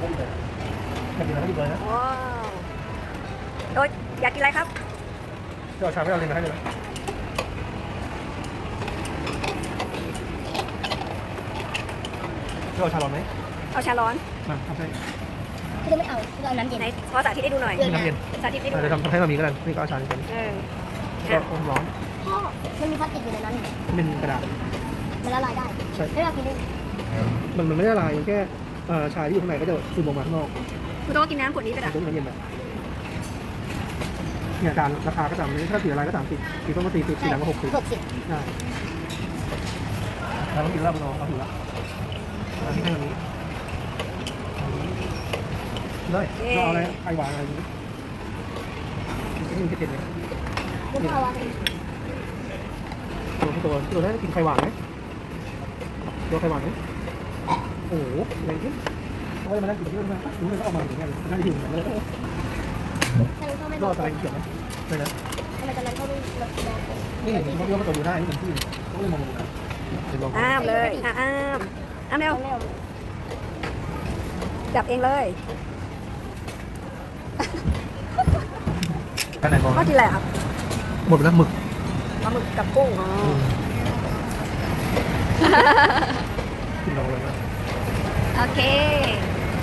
เลยนะว้าวโดยอยากกินอะไรครับเดี๋ยวเอาชามไม่เอาเลยมาให้เลยนะเดี๋ยวเอาชาร้อนไหมเอาชาร้อนมาทำให้พี่จะไม่เอาพี่เอาน้ำเย็นไหนขอสาธิตให้ดูหน่อยน้ำเย็นสาธิตให้ดูอะหน่เดี๋อยวยทำทำให้มามีก็ได้นี่ก็เอาชาเย็นเออก็อะอมร้อนพ่อมันมีพลาสติกอยู่ในนั้น เป็นกระดาษมันละลายได้ใช่ไม่เรากินได้มันมันไม่ได้ละลายมันแค่ เอ่อชาที่อยู่ข้างในก็จะซึมออกมาข้างนอกคุณโต้องกินน้ำขวดนี้ไปมันละจะเป็นน้ำเย็นแบบเนี่ยการราคาก็ตามนี้ถ้าสีอะไรก็ตามสิบสีต้นก็สี่สิบสีดำก็หกสิบหกสิบใช่เราต้องกินแล้วเราเอาถือละเอาที่ให้ตรงนี้เลยเราเอาอะไรไข่หวานอะไรนี้นี่เผ็ดๆเลยแล้วพ่อว่าตัวตัวตัวนั้นกินไข่หวานไหมตัวไข่หวานไหม โอ้โหแรงขึ้นเอาไว้มานั่งกินเยอะมากรู้เลยก็เอามาอย่างเงี้ยเลยน่าจะหิวเหมือนกันเลยถ้าเราพ่อไม่บก็อกอะไรเขียวไหมเลยนะทำไมตอนนั้นเขาไม่บอกนี่เห็นเขาเรียกว่าประตูดูได้นี่เป็นที่เขาเลยมองดูกันเดี๋ยวลองอ้ามเลยอะอ้ามอ้ามเร็วเขาไม่เอาจับเองเลยกันไหนมองก็กินอะไรครับหมดแล้วหมึกปลาหมึกกับกุ้งอ๋อ กินลองเลยนะโอเค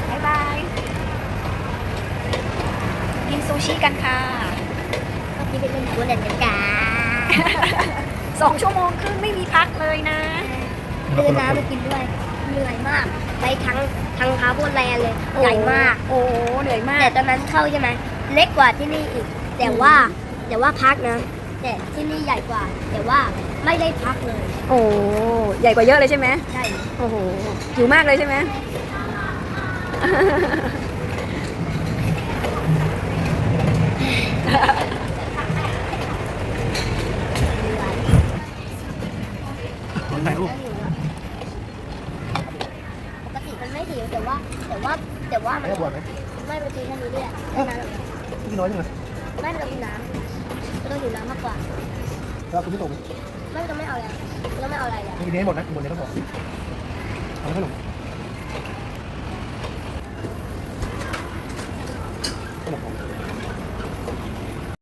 บายบายกินซูชิกันค่ะเขากินเป็นหัวเด่นกันกาสองชั่วโมงครึ่งไม่มีพักเลยนะเดินน้ำมากินด้วยเหนื่อยมาก ไปทั้งทั้งพาโบนแลนด์เลยใหญ่มาก โอ้โหเหนื่อยมาก แต่ตอนนั้นเข้าใช่ไหมเล็กกว่าที่นี่อีก แต่ว่าแต่ว่าพักนะ แต่ที่นี่ใหญ่กว่า แต่ว่า ไม่ได้พักเลยโอ้ใหญ่กว่าเยอะเลยใช่ไหมใช่โอ้โหหิวมากเลยใช่ไหมถ่ายรูปปกติมันไม่หิวแต่ว่า แต่ว่าแต่ว่ามันไม่บวชไหมไม่ไปกินแค่นี้ด้วยแค่นั้นพี่น้อยจังเลยไม่ต้องกินน้ำไม่ต้องหิวน้ำมากกว่าแล้วคุณพี่ตกไม่ ไม่ต้องไม่เอาแล้วไม่ต้องไม่เอาอะไรแล้วมีนี้หมดนะหมดนี้ก็บอกทำขนม